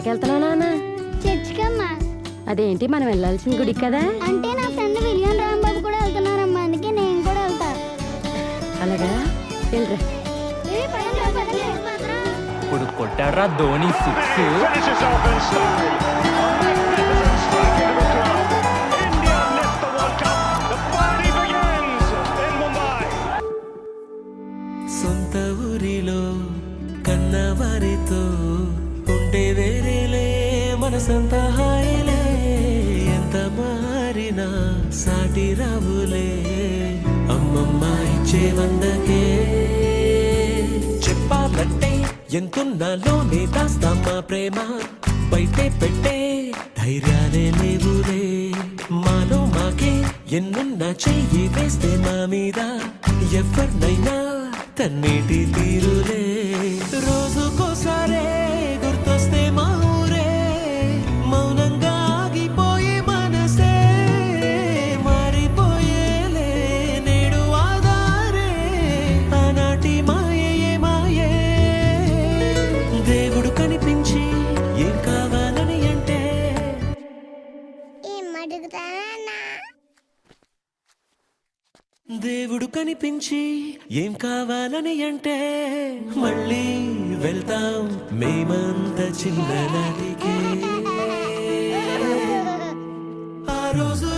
ఎక్కడికి వెళ్తున్నావు నాన్న చర్చికమ్మా అదేంటి మనం వెళ్ళాల్సిన గుడికి కదా? అంటే నా ఫ్రెండ్ విలియం రాంబాబు కూడా వెళ్తున్నారమ్మా అందుకే నేను కూడా వెళ్తా. అలాగా? వెళ్ళరా. ఇప్పుడు కొట్టాడ్రా ధోని సిక్స్. సొంత ఊరిలో కన్నవారితో మనసంత హాయిలే ఎంత మారినా సాటి రావులే. అమ్మమ్మ ఇచ్చే వందకే. చెప్పాలంటే ఎంతున్నలోనే దాస్తామా ప్రేమ. బయటే పెట్టే ధైర్యాలే లేవులే మాలో మాకే ఎన్నున్న చెయ్యి వేస్తే మా మీద ఎవరినైనా తన్నిటి తీరులే. రోజు దేవుడు కనిపించి ఏం కావాలని అంటే మళ్ళీ వెళ్తాం మేమంత చిన్ననాటికి ఆ రోజు